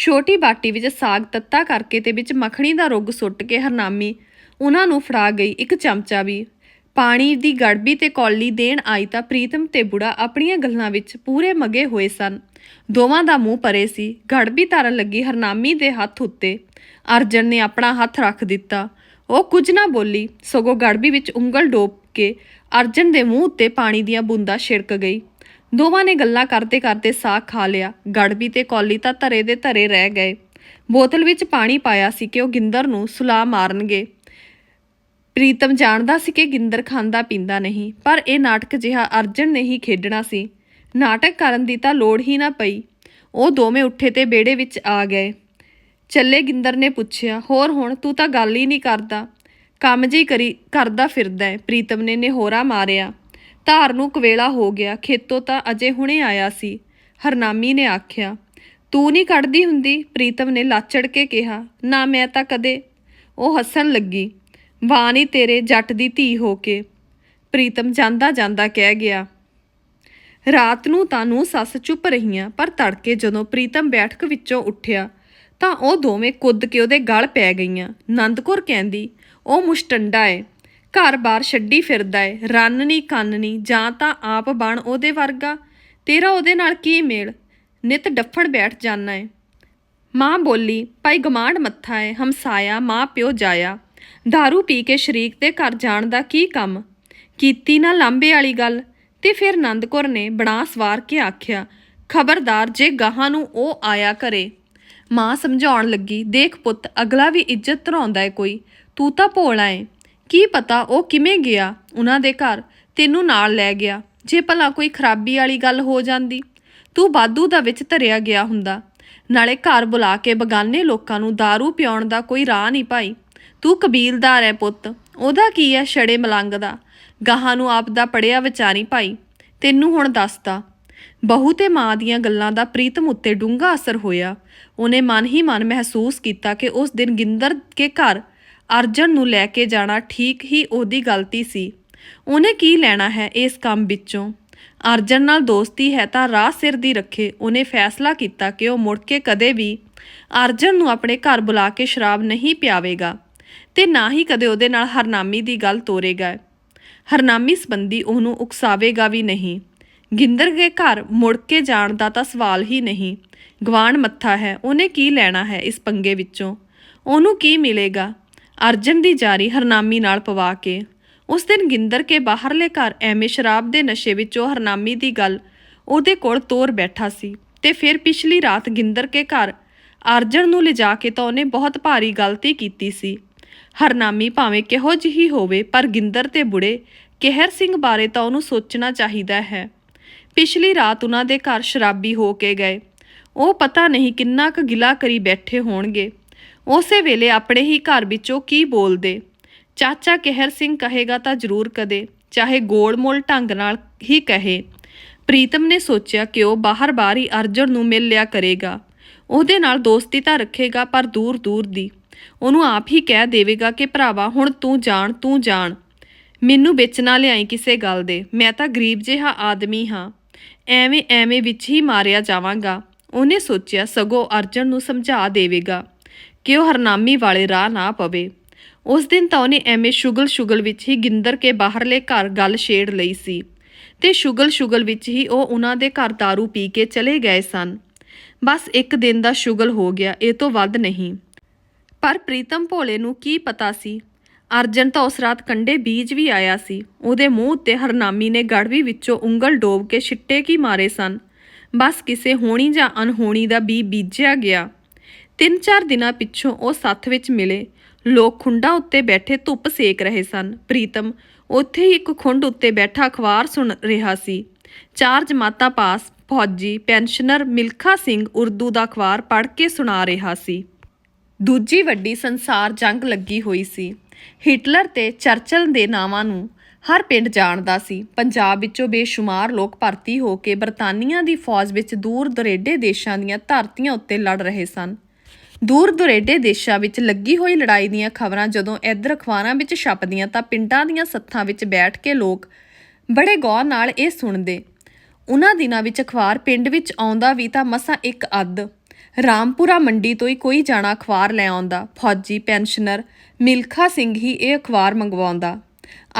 ਛੋਟੀ ਬਾਟੀ ਵਿੱਚ ਸਾਗ ਤੱਤਾ ਕਰਕੇ ਤੇ ਵਿੱਚ ਮੱਖਣੀ ਦਾ ਰੁੱਗ ਸੁੱਟ ਕੇ ਹਰਨਾਮੀ। ਉਹਨਾਂ ਨੂੰ ਫੜਾ ਗਈ ਇੱਕ ਚਮਚਾ ਵੀ। ਪਾਣੀ ਦੀ ਗੜਬੀ ਤੇ ਕੌਲੀ ਦੇਣ ਆਈ ਤਾਂ ਪ੍ਰੀਤਮ ਤੇ ਬੁੜਾ ਆਪਣੀਆਂ ਗੱਲਾਂ ਵਿੱਚ ਪੂਰੇ ਮਗੇ ਹੋਏ ਸਨ। ਦੋਵਾਂ ਦਾ ਮੂੰਹ ਪਰੇ ਸੀ। ਗੜਬੀ ਧਰਨ ਲੱਗੀ ਹਰਨਾਮੀ ਦੇ ਹੱਥ ਉੱਤੇ। ਅਰਜਨ ਨੇ ਆਪਣਾ ਹੱਥ ਰੱਖ ਦਿੱਤਾ। ਉਹ ਕੁਝ ਨਾ ਬੋਲੀ। ਸਗੋਂ ਗੜਬੀ ਵਿੱਚ ਉਂਗਲ ਡੋਬ ਕੇ ਅਰਜਨ ਦੇ ਮੂੰਹ ਉੱਤੇ ਪਾਣੀ ਦੀਆਂ ਬੂੰਦਾਂ ਛਿੜਕ ਗਈ। ਦੋਵਾਂ ਨੇ ਗੱਲਾਂ ਕਰਦੇ ਕਰਦੇ ਸਾਗ ਖਾ ਲਿਆ। ਗੜਬੀ ਤੇ ਕੌਲੀ ਤਾਂ ਧਰੇ ਦੇ ਧਰੇ ਰਹਿ ਗਏ। ਬੋਤਲ ਵਿੱਚ ਪਾਣੀ ਪਾਇਆ ਸੀ ਕਿ ਉਹ ਗਿੰਦਰ ਨੂੰ ਸੁਲਾ ਮਾਰਨਗੇ। ਪ੍ਰੀਤਮ ਜਾਣਦਾ ਸੀ ਕਿ ਗਿੰਦਰ ਖਾਂਦਾ ਪੀਂਦਾ ਨਹੀਂ, ਪਰ ਇਹ ਨਾਟਕ ਜਿਹਾ ਅਰਜਨ ਨੇ ਹੀ ਖੇਡਣਾ ਸੀ। ਨਾਟਕ ਕਰਨ ਦੀ ਤਾਂ ਲੋੜ ਹੀ ਨਾ ਪਈ। ਉਹ ਦੋਵੇਂ ਉੱਠੇ ਤੇ ਬੇੜੇ ਵਿੱਚ ਆ ਗਏ। ਚੱਲੇ ਗਿੰਦਰ ਨੇ ਪੁੱਛਿਆ, ਹੋਰ ਹੁਣ ਤੂੰ ਤਾਂ ਗੱਲ ਹੀ ਨਹੀਂ ਕਰਦਾ। ਕੰਮ ਜੀ ਕਰੀ, ਕਰਦਾ ਫਿਰਦਾ ਪ੍ਰੀਤਮ ਨੇ ਨਿਹੋਰਾ ਮਾਰਿਆ। ਧਾਰ ਨੂੰ ਕਵੇਲਾ ਹੋ ਗਿਆ। ਖੇਤੋਂ ਤਾਂ ਅਜੇ ਹੁਣੇ ਆਇਆ ਸੀ। ਹਰਨਾਮੀ ਨੇ ਆਖਿਆ, ਤੂੰ ਨਹੀਂ ਕੱਢਦੀ ਹੁੰਦੀ? ਪ੍ਰੀਤਮ ਨੇ ਲਾਚੜ ਕੇ ਕਿਹਾ, ਨਾ, ਮੈਂ ਤਾਂ ਕਦੇ ਉਹ ਹੱਸਣ ਲੱਗੀ, ਵਾਹ ਨਹੀਂ ਤੇਰੇ ਜੱਟ ਦੀ ਧੀ ਹੋ ਕੇ। ਪ੍ਰੀਤਮ ਜਾਂਦਾ ਜਾਂਦਾ ਕਹਿ ਗਿਆ, ਰਾਤ ਨੂੰ ਤਾਂ ਨੂੰ ਸੱਸ ਚੁੱਪ ਰਹੀਆਂ, ਪਰ ਤੜਕੇ ਜਦੋਂ ਪ੍ਰੀਤਮ ਬੈਠਕ ਵਿੱਚੋਂ ਉੱਠਿਆ, ਤਾਂ ਉਹ ਦੋਵੇਂ ਕੁੱਦ ਕੇ ਉਹਦੇ ਗਲ ਪੈ ਗਈਆਂ। ਨੰਦਕੌਰ ਕਹਿੰਦੀ, ਉਹ ਮੁਸ਼ਟੰਡਾ ਏ। ਘਰ-ਬਾਰ ਛੱਡੀ ਫਿਰਦਾ ਏ, ਰੰਨ ਨਹੀਂ ਕੰਨ ਨਹੀਂ ਜਾਂ ਤਾਂ ਆਪ ਬਣ ਉਹਦੇ ਵਰਗਾ। ਤੇਰਾ ਉਹਦੇ ਨਾਲ ਕੀ ਮੇਲ? ਨਿਤ ਡੱਫਣ ਬੈਠ ਜਾਣਾ ਏ। ਮਾਂ ਬੋਲੀ, ਭਾਈ ਗਮਾਂਡ ਮੱਥਾ ਏ, ਹਮਸਾਇਆ, ਮਾਂ ਪਿਓ ਜਾਇਆ। दारू ਪੀ ਕੇ ਸ਼ਰੀਕ ਦੇ ਘਰ ਜਾਣ ਦਾ ਕੀ ਕੰਮ? ਕੀਤੀ ਨਾ ਲਾਂਬੇ ਵਾਲੀ ਗੱਲ। ਤੇ ਫਿਰ ਨੰਦਕੌਰ ਨੇ ਬਣਾ ਸਵਾਰ ਕੇ ਆਖਿਆ, ਖਬਰਦਾਰ, ਜੇ ਗਾਹਾਂ ਨੂੰ ਉਹ ਆਇਆ ਕਰੇ। ਮਾਂ ਸਮਝਾਉਣ ਲੱਗੀ, ਦੇਖ ਪੁੱਤ, ਅਗਲਾ ਵੀ ਇੱਜ਼ਤ ਧਰਾਉਂਦਾ ਏ ਕੋਈ। ਤੂੰ ਤਾਂ ਭੋਲਾ ਏ। ਕੀ ਪਤਾ ਉਹ ਕਿਵੇਂ ਗਿਆ ਉਹਨਾਂ ਦੇ ਘਰ? ਤੈਨੂੰ ਨਾਲ ਲੈ ਗਿਆ। ਜੇ ਭਲਾ ਕੋਈ ਖਰਾਬੀ ਵਾਲੀ ਗੱਲ ਹੋ ਜਾਂਦੀ। ਤੂੰ ਬਾਦੂ ਦਾ ਵਿੱਚ ਧਰਿਆ ਗਿਆ ਹੁੰਦਾ। ਨਾਲੇ ਘਰ ਬੁਲਾ ਕੇ ਬਗਾਨੇ ਲੋਕਾਂ ਨੂੰ दारू ਪਿਉਣ ਦਾ ਕੋਈ ਰਾਹ ਨਹੀਂ ਭਾਈ। ਤੂੰ ਕਬੀਲਦਾਰ ਹੈ ਪੁੱਤ। ਉਹਦਾ ਕੀ ਹੈ ਛੜੇ ਮਲੰਗ ਦਾ? ਗਾਹਾਂ ਨੂੰ ਆਪ ਦਾ ਪੜਿਆ ਵਿਚਾਰੀ ਭਾਈ। ਤੈਨੂੰ ਹੁਣ ਦੱਸਦਾ ਬਹੂ ਤੇ ਮਾਂ ਦੀਆਂ ਗੱਲਾਂ ਦਾ ਪ੍ਰੀਤਮ ਉੱਤੇ ਡੂੰਘਾ ਅਸਰ ਹੋਇਆ। ਉਹਨੇ ਮਨ ਹੀ ਮਨ ਮਹਿਸੂਸ ਕੀਤਾ ਕਿ ਉਸ ਦਿਨ ਗਿੰਦਰ ਕੇ ਘਰ ਅਰਜਨ ਨੂੰ ਲੈ ਕੇ ਜਾਣਾ ਠੀਕ ਹੀ ਉਹਦੀ ਗਲਤੀ ਸੀ। ਉਹਨੇ ਕੀ ਲੈਣਾ ਹੈ ਇਸ ਕੰਮ ਵਿੱਚੋਂ? ਅਰਜਨ ਨਾਲ ਦੋਸਤੀ ਹੈ ਤਾਂ ਰਾਹ ਸਿਰ ਦੀ ਰੱਖੇ। ਉਹਨੇ ਫੈਸਲਾ ਕੀਤਾ ਕਿ ਉਹ ਮੁੜ ਕੇ ਕਦੇ ਵੀ ਅਰਜਨ ਨੂੰ ਆਪਣੇ ਘਰ ਬੁਲਾ ਕੇ ਸ਼ਰਾਬ ਨਹੀਂ ਪਿਆਵੇਗਾ ਤੇ ਨਾ ਹੀ ਕਦੇ ਉਹਦੇ ਨਾਲ ਹਰਨਾਮੀ ਦੀ ਗੱਲ ਤੋਰੇਗਾ। ਹਰਨਾਮੀ ਸੰਬੰਧੀ ਉਹਨੂੰ ਉਕਸਾਵੇਗਾ ਵੀ ਨਹੀਂ। ਗਿੰਦਰ ਦੇ ਘਰ ਮੁੜ ਕੇ ਜਾਣ ਦਾ ਤਾਂ ਸਵਾਲ ਹੀ ਨਹੀਂ। ਗਵਾਨ ਮੱਥਾ ਹੈ। ਉਹਨੇ ਕੀ ਲੈਣਾ ਹੈ ਇਸ ਪੰਗੇ ਵਿੱਚੋਂ? ਉਹਨੂੰ ਕੀ ਮਿਲੇਗਾ? ਅਰਜਨ ਦੀ ਜਾਰੀ ਹਰਨਾਮੀ ਨਾਲ ਪਵਾ ਕੇ। ਉਸ ਦਿਨ ਗਿੰਦਰ ਕੇ ਬਾਹਰਲੇ ਘਰ ਐਵੇਂ ਸ਼ਰਾਬ ਦੇ ਨਸ਼ੇ ਵਿੱਚ ਉਹ ਹਰਨਾਮੀ ਦੀ ਗੱਲ ਉਹਦੇ ਕੋਲ ਤੋਰ ਬੈਠਾ ਸੀ ਤੇ ਫਿਰ ਪਿਛਲੀ ਰਾਤ ਗਿੰਦਰ ਕੇ ਘਰ ਅਰਜਨ ਨੂੰ ਲਿਜਾ ਕੇ ਤਾਂ ਉਹਨੇ ਬਹੁਤ ਭਾਰੀ ਗਲਤੀ ਕੀਤੀ ਸੀ। ਹਰਨਾਮੀ ਭਾਵੇਂ ਕਿਹੋ ਜਿਹੀ ਹੋਵੇ, ਪਰ ਗਿੰਦਰ ਤੇ ਬੁੜੇ ਕਹਿਰ ਸਿੰਘ ਬਾਰੇ ਤਾਂ ਉਹਨੂੰ ਸੋਚਣਾ ਚਾਹੀਦਾ ਹੈ। ਪਿਛਲੀ ਰਾਤ ਉਹਨਾਂ ਦੇ ਘਰ ਸ਼ਰਾਬੀ ਹੋ ਕੇ ਗਏ। ਉਹ ਪਤਾ ਨਹੀਂ ਕਿੰਨਾ ਕੁ ਗਿਲਾ ਕਰੀ ਬੈਠੇ ਹੋਣਗੇ। ਉਸੇ ਵੇਲੇ ਆਪਣੇ ਹੀ ਘਰ ਵਿੱਚੋਂ ਕੀ ਬੋਲਦੇ? ਚਾਚਾ ਕਹਿਰ ਸਿੰਘ ਕਹੇਗਾ ਤਾਂ ਜ਼ਰੂਰ ਕਦੇ, ਚਾਹੇ ਗੋਲ-ਮੋਲ ਢੰਗ ਨਾਲ ਹੀ ਕਹੇ। ਪ੍ਰੀਤਮ ਨੇ ਸੋਚਿਆ ਕਿ ਉਹ ਬਾਹਰ-ਬਾਹਰ ਹੀ ਅਰਜਨ ਨੂੰ ਮਿਲ ਲਿਆ ਕਰੇਗਾ। ਉਹਦੇ ਨਾਲ ਦੋਸਤੀ ਤਾਂ ਰੱਖੇਗਾ, ਪਰ ਦੂਰ-ਦੂਰ ਦੀ। ਉਹਨੂੰ ਆਪ ਹੀ ਕਹਿ ਦੇਵੇਗਾ ਕਿ ਭਰਾਵਾ, ਹੁਣ ਤੂੰ ਜਾਣ ਤੂੰ ਜਾਣ। ਮੈਨੂੰ ਵਿੱਚ ਨਾ ਲਿਆਈ ਕਿਸੇ ਗੱਲ ਦੇ। ਮੈਂ ਤਾਂ ਗਰੀਬ ਜਿਹਾ ਆਦਮੀ ਹਾਂ। ਐਵੇਂ ਐਵੇਂ ਵਿੱਚ ਹੀ ਮਾਰਿਆ ਜਾਵਾਂਗਾ। ਉਹਨੇ ਸੋਚਿਆ, ਸਗੋਂ ਅਰਜਨ ਨੂੰ ਸਮਝਾ ਦੇਵੇਗਾ। ਕਿ ਉਹ ਹਰਨਾਮੀ ਵਾਲੇ ਰਾਹ ਨਾ ਪਵੇ? ਉਸ ਦਿਨ ਤਾਂ ਉਹਨੇ ਐਵੇਂ ਸ਼ੁਗਲ ਸ਼ੁਗਲ ਵਿੱਚ ਹੀ ਗਿੰਦਰ ਕੇ ਬਾਹਰਲੇ ਘਰ ਗੱਲ ਛੇੜ ਲਈ ਸੀ ਤੇ ਸ਼ੁਗਲ ਸ਼ੁਗਲ ਵਿੱਚ ਹੀ ਉਹ ਉਹਨਾਂ ਦੇ ਘਰ दारू ਪੀ ਕੇ ਚਲੇ ਗਏ ਸਨ। ਬਸ ਇੱਕ ਦਿਨ ਦਾ ਸ਼ੁਗਲ ਹੋ ਗਿਆ, ਇਹ ਤੋਂ ਵੱਧ ਨਹੀਂ। ਪਰ ਪ੍ਰੀਤਮ ਭੋਲੇ ਨੂੰ ਕੀ ਪਤਾ ਸੀ? ਅਰਜਨ ਤਾਂ ਉਸ ਰਾਤ ਕੰਡੇ ਬੀਜ ਵੀ ਆਇਆ ਸੀ। ਉਹਦੇ ਮੂੰਹ ਉੱਤੇ ਹਰਨਾਮੀ ਨੇ ਗੜਵੀ ਵਿੱਚੋਂ ਉਂਗਲ ਡੋਬ ਕੇ ਛਿੱਟੇ ਕੀ ਮਾਰੇ ਸਨ? ਬਸ ਕਿਸੇ ਹੋਣੀ ਜਾਂ ਅਨਹੋਣੀ ਦਾ ਬੀ ਬੀਜਿਆ ਗਿਆ। ਤਿੰਨ ਚਾਰ ਦਿਨਾਂ ਪਿੱਛੋਂ ਉਹ ਸੱਥ ਵਿੱਚ ਮਿਲੇ। ਲੋਕ ਖੁੰਡਾਂ ਉੱਤੇ ਬੈਠੇ ਧੁੱਪ ਸੇਕ ਰਹੇ ਸਨ। ਪ੍ਰੀਤਮ ਉੱਥੇ ਹੀ ਇੱਕ ਖੁੰਡ ਉੱਤੇ ਬੈਠਾ ਅਖਬਾਰ ਸੁਣ ਰਿਹਾ ਸੀ। ਚਾਰ ਜਮਾਤਾਂ ਪਾਸ ਫੌਜੀ ਪੈਨਸ਼ਨਰ ਮਿਲਖਾ ਸਿੰਘ ਉਰਦੂ ਦਾ ਅਖਬਾਰ ਪੜ੍ਹ ਕੇ ਸੁਣਾ ਰਿਹਾ ਸੀ। ਦੂਜੀ ਵੱਡੀ ਸੰਸਾਰ ਜੰਗ ਲੱਗੀ ਹੋਈ ਸੀ। ਹਿਟਲਰ ਤੇ ਚਰਚਲ ਦੇ ਨਾਵਾਂ ਨੂੰ ਹਰ ਪਿੰਡ ਜਾਣਦਾ ਸੀ। ਪੰਜਾਬ ਵਿੱਚੋਂ ਬੇਸ਼ੁਮਾਰ ਲੋਕ ਭਰਤੀ ਹੋ ਕੇ ਬਰਤਾਨੀਆ ਦੀ ਫੌਜ ਵਿੱਚ ਦੂਰ ਦਰੇਡੇ ਦੇਸ਼ਾਂ ਦੀਆਂ ਧਰਤੀਆਂ ਉੱਤੇ ਲੜ ਰਹੇ ਸਨ। ਦੂਰ ਦੁਰੇਡੇ ਦੇਸ਼ਾਂ ਵਿੱਚ ਲੱਗੀ ਹੋਈ ਲੜਾਈ ਦੀਆਂ ਖਬਰਾਂ ਜਦੋਂ ਇੱਧਰ ਅਖਬਾਰਾਂ ਵਿੱਚ ਛਪਦੀਆਂ ਤਾਂ ਪਿੰਡਾਂ ਦੀਆਂ ਸੱਥਾਂ ਵਿੱਚ ਬੈਠ ਕੇ ਲੋਕ ਬੜੇ ਗੌਰ ਨਾਲ ਇਹ ਸੁਣਦੇ। ਉਹਨਾਂ ਦਿਨਾਂ ਵਿੱਚ ਅਖਬਾਰ ਪਿੰਡ ਵਿੱਚ ਆਉਂਦਾ ਵੀ ਤਾਂ ਮਸਾਂ ਇੱਕ ਅੱਧ। ਰਾਮਪੁਰਾ ਮੰਡੀ ਤੋਂ ਹੀ ਕੋਈ ਜਾਣਾ ਅਖਬਾਰ ਲੈ ਆਉਂਦਾ। ਫੌਜੀ, ਪੈਨਸ਼ਨਰ ਮਿਲਖਾ ਸਿੰਘ ਹੀ ਇਹ ਅਖਬਾਰ ਮੰਗਵਾਉਂਦਾ।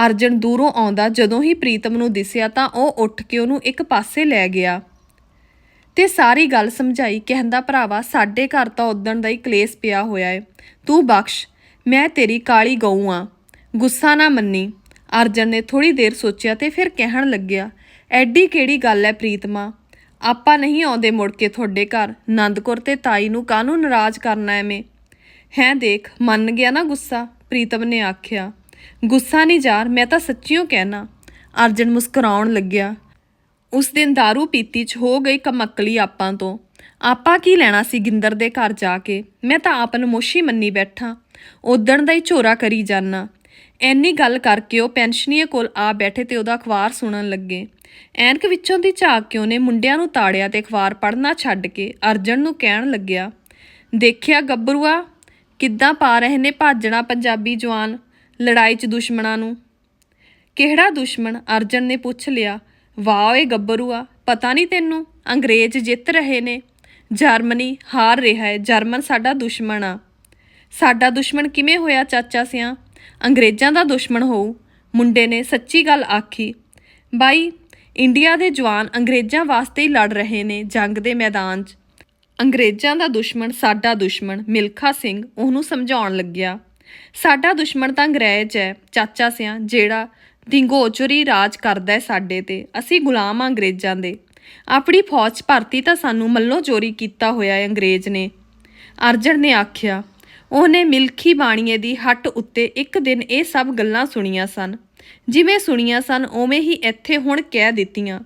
ਅਰਜਨ ਦੂਰੋਂ ਆਉਂਦਾ ਜਦੋਂ ਹੀ ਪ੍ਰੀਤਮ ਨੂੰ ਦਿਸਿਆ ਤਾਂ ਉਹ ਉੱਠ ਕੇ ਉਹਨੂੰ ਇੱਕ ਪਾਸੇ ਲੈ ਗਿਆ। ਤੇ ਸਾਰੀ ਗੱਲ ਸਮਝਾਈ, ਕਹਿੰਦਾ, ਭਰਾਵਾ, ਸਾਡੇ ਘਰ ਤਾਂ ਉਦਣ ਦਾ ਹੀ ਕਲੇਸ਼ ਪਿਆ ਹੋਇਆ ਏ। ਤੂੰ ਬਖਸ਼, ਮੈਂ ਤੇਰੀ ਕਾਲੀ ਗਊ ਆ। ਗੁੱਸਾ ਨਾ ਮੰਨੀ। ਅਰਜਨ ਨੇ ਥੋੜੀ ਦੇਰ ਸੋਚਿਆ ਤੇ ਫਿਰ ਕਹਿਣ ਲੱਗਿਆ, ਐਡੀ ਕਿਹੜੀ ਗੱਲ ਐ ਪ੍ਰੀਤਮਾ? ਆਪਾਂ ਨਹੀਂ ਆਉਂਦੇ ਮੁੜ ਕੇ ਤੁਹਾਡੇ ਘਰ। ਨੰਦਕੁਰ ਤੇ ਤਾਈ ਨੂੰ ਕਾਹਨੂੰ ਨਾਰਾਜ਼ ਕਰਨਾ ਐਵੇਂ? ਹੈਂ, ਦੇਖ, ਮੰਨ ਗਿਆ ਨਾ ਗੁੱਸਾ? ਪ੍ਰੀਤਮ ਨੇ ਆਖਿਆ। ਗੁੱਸਾ ਨਹੀਂ ਯਾਰ, ਮੈਂ ਤਾਂ ਸੱਚੀਓ ਕਹਿਣਾ। ਅਰਜਨ ਮੁਸਕਰਾਉਣ ਲੱਗਿਆ। ਉਸ ਦਿਨ दारू ਪੀਤੀ ਚ ਹੋ ਗਈ ਕਮਕਲੀ ਆਪਾਂ ਤੋਂ। ਆਪਾਂ ਕੀ ਲੈਣਾ ਸੀ ਗਿੰਦਰ ਦੇ ਘਰ ਜਾ ਕੇ? ਮੈਂ ਤਾਂ ਆਪ ਨੂੰ ਮੋਸ਼ੀ ਮੰਨੀ ਬੈਠਾ। ਉਦਣ ਦਾ ਹੀ ਝੋਰਾ ਕਰੀ ਜਾਨਾ। ਐਨੀ ਗੱਲ ਕਰਕੇ ਉਹ ਪੈਨਸ਼ਨੀਏ ਕੋਲ ਆ ਬੈਠੇ ਤੇ ਉਹਦਾ ਅਖਬਾਰ ਸੁਣਨ ਲੱਗੇ। ਐਨਕ ਵਿੱਚੋਂ ਦੀ ਝਾਕ ਕੇ ਉਹਨੇ ਮੁੰਡਿਆਂ ਨੂੰ ਤਾੜਿਆ ਤੇ ਅਖਬਾਰ ਪੜ੍ਹਨਾ ਛੱਡ ਕੇ ਅਰਜਨ ਨੂੰ ਕਹਿਣ ਲੱਗਿਆ, ਦੇਖਿਆ ਗੱਭਰੂਆ, ਕਿੱਦਾਂ ਪਾ ਰਹੇ ਨੇ ਭਾਜਣਾ ਪੰਜਾਬੀ ਜਵਾਨ ਲੜਾਈ 'ਚ ਦੁਸ਼ਮਣਾਂ ਨੂੰ? ਕਿਹੜਾ ਦੁਸ਼ਮਣ? ਅਰਜਨ ਨੇ ਪੁੱਛ ਲਿਆ। ਵਾਹ ਓਏ ਗੱਭਰੂਆ, ਪਤਾ ਨਹੀਂ ਤੈਨੂੰ, ਅੰਗਰੇਜ਼ ਜਿੱਤ ਰਹੇ ਨੇ। ਜਰਮਨੀ ਹਾਰ ਰਿਹਾ ਹੈ ਜਰਮਨ ਸਾਡਾ ਦੁਸ਼ਮਣ ਆ। ਸਾਡਾ ਦੁਸ਼ਮਣ ਕਿਵੇਂ ਹੋਇਆ ਚਾਚਾ ਸਿਆ? ਅੰਗਰੇਜ਼ਾਂ ਦਾ ਦੁਸ਼ਮਣ ਹੋਊ, ਮੁੰਡੇ ਨੇ ਸੱਚੀ ਗੱਲ ਆਖੀ। ਬਾਈ, ਇੰਡੀਆ ਦੇ ਜਵਾਨ ਅੰਗਰੇਜ਼ਾਂ ਵਾਸਤੇ ਹੀ ਲੜ ਰਹੇ ਨੇ ਜੰਗ ਦੇ ਮੈਦਾਨ 'ਚ। ਅੰਗਰੇਜ਼ਾਂ ਦਾ ਦੁਸ਼ਮਣ ਸਾਡਾ ਦੁਸ਼ਮਣ, ਮਿਲਖਾ ਸਿੰਘ, ਉਹਨੂੰ ਸਮਝਾਉਣ ਲੱਗਿਆ। ਸਾਡਾ ਦੁਸ਼ਮਣ ਤਾਂ ਅੰਗਰੇਜ਼ ਹੈ ਚਾਚਾ ਸਿਆ, ਜਿਹੜਾ ਦਿੰਗੋਚਰੀ ਰਾਜ ਕਰਦਾ ਸਾਡੇ ਤੇ। ਅਸੀਂ ਗੁਲਾਮ ਆਂ ਅੰਗਰੇਜ਼ਾਂ ਦੇ। ਆਪਣੀ ਫੌਜ 'ਚ ਭਰਤੀ ਤਾਂ ਸਾਨੂੰ ਮੱਲੋਂ ਚੋਰੀ ਕੀਤਾ ਹੋਇਆ ਹੈ ਅੰਗਰੇਜ਼ ਨੇ। ਅਰਜਨ ਨੇ ਆਖਿਆ, ਉਹਨੇ ਮਿਲਖੀ ਬਾਣੀਏ ਦੀ ਹੱਟ ਉੱਤੇ ਇੱਕ ਦਿਨ ਇਹ ਸਭ ਗੱਲਾਂ ਸੁਣੀਆਂ ਸਨ। ਜਿਵੇਂ ਸੁਣੀਆਂ ਸਨ, ਉਵੇਂ ਹੀ ਇੱਥੇ ਹੁਣ ਕਹਿ ਦਿੱਤੀਆਂ।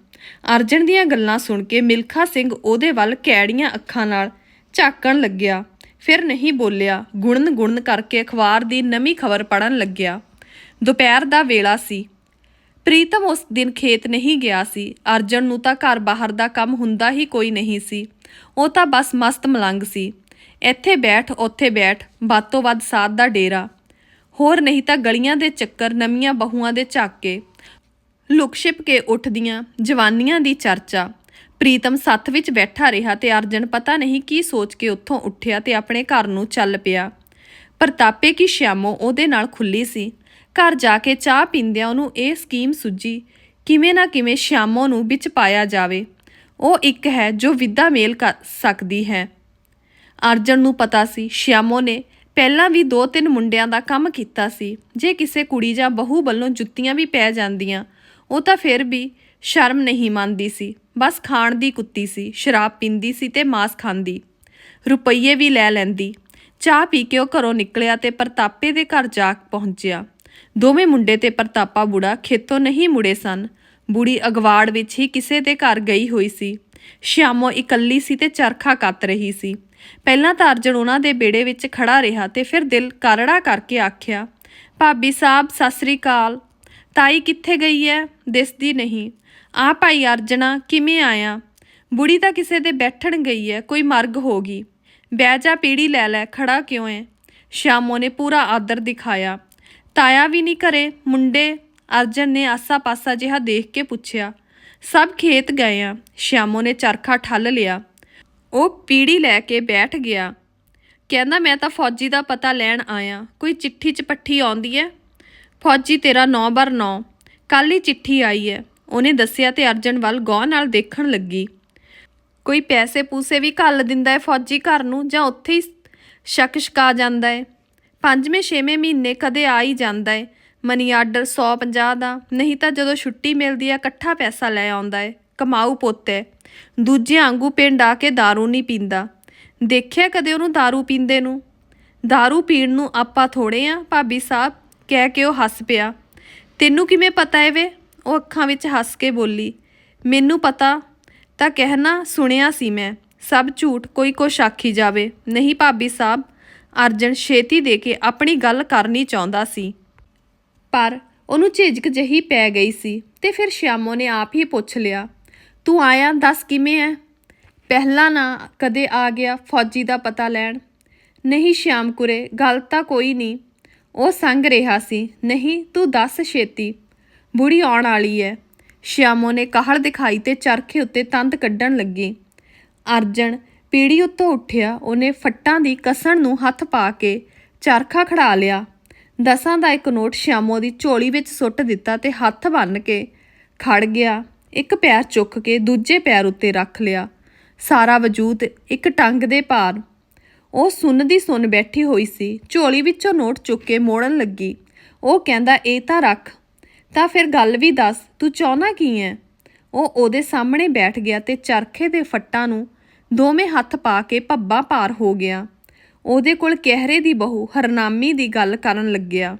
ਅਰਜਨ ਦੀਆਂ ਗੱਲਾਂ ਸੁਣ ਕੇ ਮਿਲਖਾ ਸਿੰਘ ਉਹਦੇ ਵੱਲ ਕੈੜੀਆਂ ਅੱਖਾਂ ਨਾਲ ਝਾਕਣ ਲੱਗਿਆ। ਫਿਰ ਨਹੀਂ ਬੋਲਿਆ। ਗੁਣਨ ਗੁਣਨ ਕਰਕੇ ਅਖਬਾਰ ਦੀ ਨਵੀਂ ਖਬਰ ਪੜਨ ਲੱਗਿਆ। ਦੁਪਹਿਰ ਦਾ ਵੇਲਾ ਸੀ। ਪ੍ਰੀਤਮ ਉਸ ਦਿਨ ਖੇਤ ਨਹੀਂ ਗਿਆ ਸੀ। ਅਰਜਨ ਨੂੰ ਤਾਂ ਘਰ ਬਾਹਰ ਦਾ ਕੰਮ ਹੁੰਦਾ ਹੀ ਕੋਈ ਨਹੀਂ ਸੀ। ਉਹ ਤਾਂ ਬਸ ਮਸਤ ਮਲੰਗ ਸੀ। ਇੱਥੇ ਬੈਠ, ਉੱਥੇ ਬੈਠ ਬਾਤੋਂ ਵੱਧ ਸਾਧ ਦਾ ਡੇਰਾ। ਹੋਰ ਨਹੀਂ ਤਾਂ ਗਲੀਆਂ ਦੇ ਚੱਕਰ, ਨਵੀਆਂ ਬਹੂਆਂ ਦੇ ਝਾਕੇ। ਲੁਕ ਛਿਪ ਕੇ ਉੱਠਦੀਆਂ ਜਵਾਨੀਆਂ ਦੀ ਚਰਚਾ। ਪ੍ਰੀਤਮ ਸੱਥ ਵਿੱਚ ਬੈਠਾ ਰਿਹਾ ਤੇ ਅਰਜਨ ਪਤਾ ਨਹੀਂ ਕੀ ਸੋਚ ਕੇ ਉੱਥੋਂ ਉੱਠਿਆ ਤੇ ਆਪਣੇ ਘਰ ਨੂੰ ਚੱਲ ਪਿਆ। ਪ੍ਰਤਾਪੇ ਕੀ ਸ਼ਿਆਮੋ ਉਹਦੇ ਨਾਲ ਖੁੱਲੀ ਸੀ। ਘਰ ਜਾ ਕੇ ਚਾਹ ਪੀਂਦਿਆਂ ਉਹਨੂੰ ਇਹ ਸਕੀਮ ਸੁੱਜੀ ਕਿਵੇਂ ਨਾ ਕਿਵੇਂ ਸ਼ਿਆਮੋ ਨੂੰ ਵਿੱਚ ਪਾਇਆ ਜਾਵੇ। ਉਹ ਇੱਕ ਹੈ ਜੋ ਵਿਦਾ ਮੇਲ ਕਰ ਸਕਦੀ ਹੈ। ਅਰਜਨ ਨੂੰ ਪਤਾ ਸੀ, ਸ਼ਿਆਮੋ ਨੇ ਪਹਿਲਾਂ ਵੀ ਦੋ ਤਿੰਨ ਮੁੰਡਿਆਂ ਦਾ ਕੰਮ ਕੀਤਾ ਸੀ। ਜੇ ਕਿਸੇ ਕੁੜੀ ਜਾਂ ਬਹੂ ਵੱਲੋਂ ਜੁੱਤੀਆਂ ਵੀ ਪੈ ਜਾਂਦੀਆਂ, ਉਹ ਤਾਂ ਫਿਰ ਵੀ ਸ਼ਰਮ ਨਹੀਂ ਮੰਨਦੀ ਸੀ। ਬਸ ਖਾਣ ਦੀ ਕੁੱਤੀ ਸੀ, ਸ਼ਰਾਬ ਪੀਂਦੀ ਸੀ ਤੇ ਮਾਸ ਖਾਂਦੀ। ਰੁਪਈਏ ਵੀ ਲੈ ਲੈਂਦੀ। ਚਾਹ ਪੀ ਕੇ ਉਹ ਘਰੋਂ ਨਿਕਲਿਆ ਤੇ ਪ੍ਰਤਾਪੇ ਦੇ ਘਰ ਜਾ ਪਹੁੰਚਿਆ। ਦੋਵੇਂ ਮੁੰਡੇ ਤੇ ਪ੍ਰਤਾਪਾ ਬੁੜਾ ਖੇਤੋਂ ਨਹੀਂ ਮੁੜੇ ਸਨ। ਬੁੜੀ ਅਗਵਾੜ ਵਿੱਚ ਹੀ ਕਿਸੇ ਦੇ ਘਰ ਗਈ ਹੋਈ ਸੀ। ਸ਼ਿਆਮੋ ਇਕੱਲੀ ਸੀ ਤੇ ਚਰਖਾ ਕੱਤ ਰਹੀ ਸੀ। ਪਹਿਲਾਂ ਤਾਂ ਅਰਜਨ ਉਹਨਾਂ ਦੇ ਬੇੜੇ ਵਿੱਚ ਖੜਾ ਰਿਹਾ ਤੇ ਫਿਰ ਦਿਲ ਕਰੜਾ ਕਰਕੇ ਆਖਿਆ, ਭਾਬੀ ਸਾਹਿਬ, ਸਤਿ ਸ੍ਰੀ ਅਕਾਲ। ਤਾਈ ਕਿੱਥੇ ਗਈ ਐ? ਦਿਸਦੀ ਨਹੀਂ। ਆ ਭਾਈ ਅਰਜਣਾ, ਕਿਵੇਂ ਆਇਆ? ਬੁੜੀ ਤਾਂ ਕਿਸੇ ਦੇ ਬੈਠਣ ਗਈ ਐ, ਕੋਈ ਮਰਗ ਹੋ ਗਈ। ਬਹਿ ਜਾ, ਪੀੜੀ ਲੈ ਲੈ, ਖੜਾ ਕਿਉਂ ਐ? ਸ਼ਾਮੋ ਨੇ ਪੂਰਾ ਆਦਰ ਦਿਖਾਇਆ। ਤਾਇਆ ਵੀ ਨਹੀਂ ਘਰੇ, ਮੁੰਡੇ ਅਰਜਨ ਨੇ ਆਸਾ-ਪਾਸਾ ਜਿਹਾ ਦੇਖ ਕੇ ਪੁੱਛਿਆ। ਸਭ ਖੇਤ ਗਏ ਆ। ਸ਼ਿਆਮੋ ਨੇ ਚਰਖਾ ਠੱਲ ਲਿਆ। ਉਹ ਪੀੜੀ ਲੈ ਕੇ ਬੈਠ ਗਿਆ। ਕਹਿੰਦਾ, ਮੈਂ ਤਾਂ ਫੌਜੀ ਦਾ ਪਤਾ ਲੈਣ ਆਇਆ। ਕੋਈ ਚਿੱਠੀ ਚ ਪੱਠੀ ਆਉਂਦੀ ਹੈ ਫੌਜੀ ਤੇਰਾ 9 ਬਰ 9 ਕੱਲ ਹੀ ਚਿੱਠੀ ਆਈ ਹੈ ਉਹਨੇ ਦੱਸਿਆ ਤੇ ਅਰਜਨ ਵੱਲ ਗੌਰ ਨਾਲ ਦੇਖਣ ਲੱਗੀ। ਕੋਈ ਪੈਸੇ ਪੂਸੇ ਵੀ ਘੱਲ ਦਿੰਦਾ ਹੈ ਫੌਜੀ ਘਰ ਨੂੰ ਜਾਂ ਉੱਥੇ ਹੀ ਸ਼ੱਕ ਸ਼ਕਾ ਜਾਂਦਾ ਹੈ ਪੰਜਵੇਂ ਛੇਵੇਂ ਮਹੀਨੇ ਕਦੇ ਆ ਹੀ ਜਾਂਦਾ ਹੈ ਮਨੀ ਆਰਡਰ 150 ਦਾ ਨਹੀਂ ਤਾਂ ਜਦੋਂ ਛੁੱਟੀ ਮਿਲਦੀ ਹੈ ਇਕੱਠਾ ਪੈਸਾ ਲੈ ਆਉਂਦਾ ਹੈ ਕਮਾਊ ਪੁੱਤ ਹੈ ਦੂਜੇ ਆਂਗੂ ਪਿੰਡ ਆ ਕੇ दारू ਨਹੀਂ ਪੀਂਦਾ ਦੇਖਿਆ ਕਦੇ ਉਹਨੂੰ दारू ਪੀਂਦੇ ਨੂੰ दारू ਪੀਣ ਨੂੰ ਆਪਾਂ ਥੋੜੇ ਆ ਭਾਬੀ ਸਾਹਿਬ ਕਹਿ ਕੇ ਉਹ ਹੱਸ ਪਿਆ ਤੈਨੂੰ ਕਿਵੇਂ ਪਤਾ ਏ ਵੇ ਉਹ ਅੱਖਾਂ ਵਿੱਚ ਹੱਸ ਕੇ ਬੋਲੀ ਮੈਨੂੰ ਪਤਾ ਤਾਂ ਕਹਿਣਾ ਸੁਣਿਆ ਸੀ ਮੈਂ ਸਭ ਝੂਠ ਕੋਈ ਕੁਛ ਆਖੀ ਜਾਵੇ ਨਹੀਂ ਭਾਬੀ ਸਾਹਿਬ ਅਰਜਨ ਛੇਤੀ ਦੇ ਕੇ ਆਪਣੀ ਗੱਲ ਕਰਨੀ ਚਾਹੁੰਦਾ ਸੀ। ਪਰ ਉਹਨੂੰ ਝਿਜਕ ਜਹੀ ਪੈ ਗਈ ਸੀ ਤੇ ਫਿਰ ਸ਼ਿਆਮੋ ਨੇ ਆਪ ਹੀ ਪੁੱਛ ਲਿਆ, ਤੂੰ ਆਇਆ, ਦੱਸ ਕਿਵੇਂ ਐ? ਪਹਿਲਾਂ ਨਾ ਕਦੇ ਆ ਗਿਆ ਫੌਜੀ ਦਾ ਪਤਾ ਲੈਣ? ਨਹੀਂ ਸ਼ਿਆਮ ਕੁਰੇ ਗੱਲ ਤਾਂ ਕੋਈ ਨਹੀਂ। ਉਹ ਸੰਗ ਰਿਹਾ ਸੀ, ਨਹੀਂ, ਤੂੰ ਦੱਸ ਛੇਤੀ। ਬੁੜੀ ਆਉਣ ਵਾਲੀ ਐ। ਸ਼ਿਆਮੋ ਨੇ ਕਾਹਲ ਦਿਖਾਈ ਤੇ ਚਰਖੇ ਉੱਤੇ ਤੰਦ ਕੱਢਣ ਲੱਗੀ। ਅਰਜਨ ਪੀੜੀ ਉੱਤੋਂ ਉੱਠਿਆ, ਉਹਨੇ ਫੱਟਾਂ ਦੀ ਕਸਣ ਨੂੰ ਹੱਥ ਪਾ ਕੇ ਚਰਖਾ ਖੜਾ ਲਿਆ। ਦਸਾਂ ਦਾ ਇੱਕ ਨੋਟ ਸ਼ਾਮੋ ਦੀ ਝੋਲੀ ਵਿੱਚ ਸੁੱਟ ਦਿੱਤਾ ਤੇ ਹੱਥ ਬੰਨ ਕੇ ਖੜ ਗਿਆ। ਇੱਕ ਪੈਰ ਚੁੱਕ ਕੇ ਦੂਜੇ ਪੈਰ ਉੱਤੇ ਰੱਖ ਲਿਆ। ਸਾਰਾ ਵਜੂਦ ਇੱਕ ਟੰਗ ਦੇ ਭਾਰ। ਉਹ ਸੁੰਨ ਦੀ ਸੁੰਨ ਬੈਠੀ ਹੋਈ ਸੀ। ਝੋਲੀ ਵਿੱਚੋਂ ਨੋਟ ਚੁੱਕ ਕੇ ਮੋੜਨ ਲੱਗੀ। ਉਹ ਕਹਿੰਦਾ, ਇਹ ਤਾਂ ਰੱਖ। ਤਾਂ ਫਿਰ ਗੱਲ ਵੀ ਦੱਸ, ਤੂੰ ਚਾਹੁੰਦਾ ਕੀ ਹੈ? ਉਹ ਉਹਦੇ ਸਾਹਮਣੇ ਬੈਠ ਗਿਆ ਤੇ ਚਰਖੇ ਦੇ ਫੱਟਾਂ ਨੂੰ ਦੋਵੇਂ ਹੱਥ ਪਾ ਕੇ ਭੱਬਾ ਪਾਰ ਹੋ ਗਿਆ। ਉਹਦੇ ਕੋਲ ਕਹਿਰੇ ਦੀ ਬਹੂ ਹਰਨਾਮੀ ਦੀ ਗੱਲ ਕਰਨ ਲੱਗਿਆ।